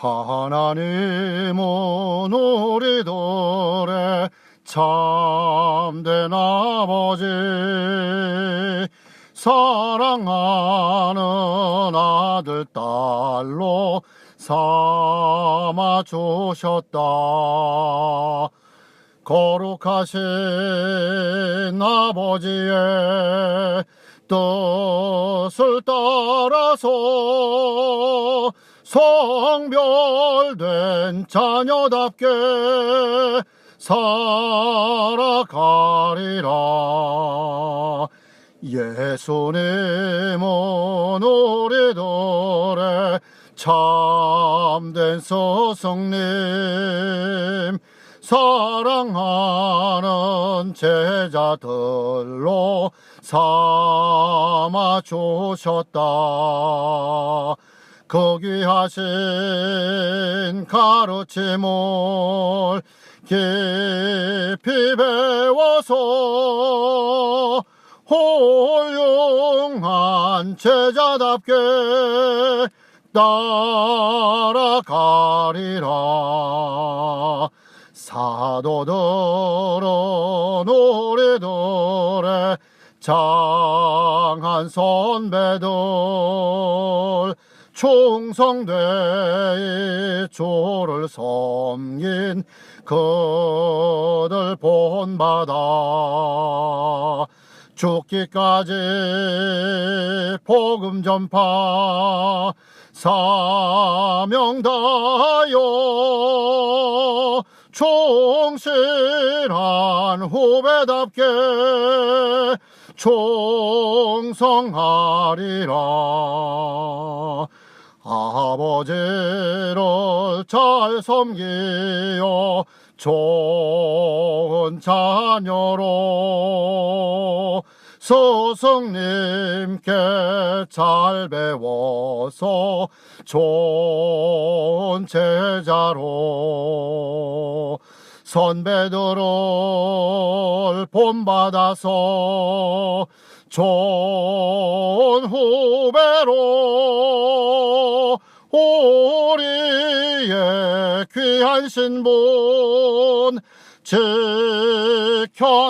하나님은 우리들의 참된 아버지 사랑하는 아들 딸로 삼아 주셨다. 거룩하신 아버지의 뜻을 따라서 성별된 자녀답게 살아가리라. 예수님은 우리들의 참된 스승님 사랑하는 제자들로 삼아 주셨다 그 귀하신 가르침을 깊이 배워서 훌륭한 제자답게 따라가리라. 사도들은 우리들의 장한 선배들 충성되이 주를 섬긴 그들 본받아 죽기까지 복음 전파 사명 다하여 충실한 후배답게 충성하리라 아버지를 잘 섬기어 좋은 자녀로 스승님께 잘 배워서 좋은 제자로 선배들을 본받아서 좋은 후배로 우리의 귀한 신분 지켜나가자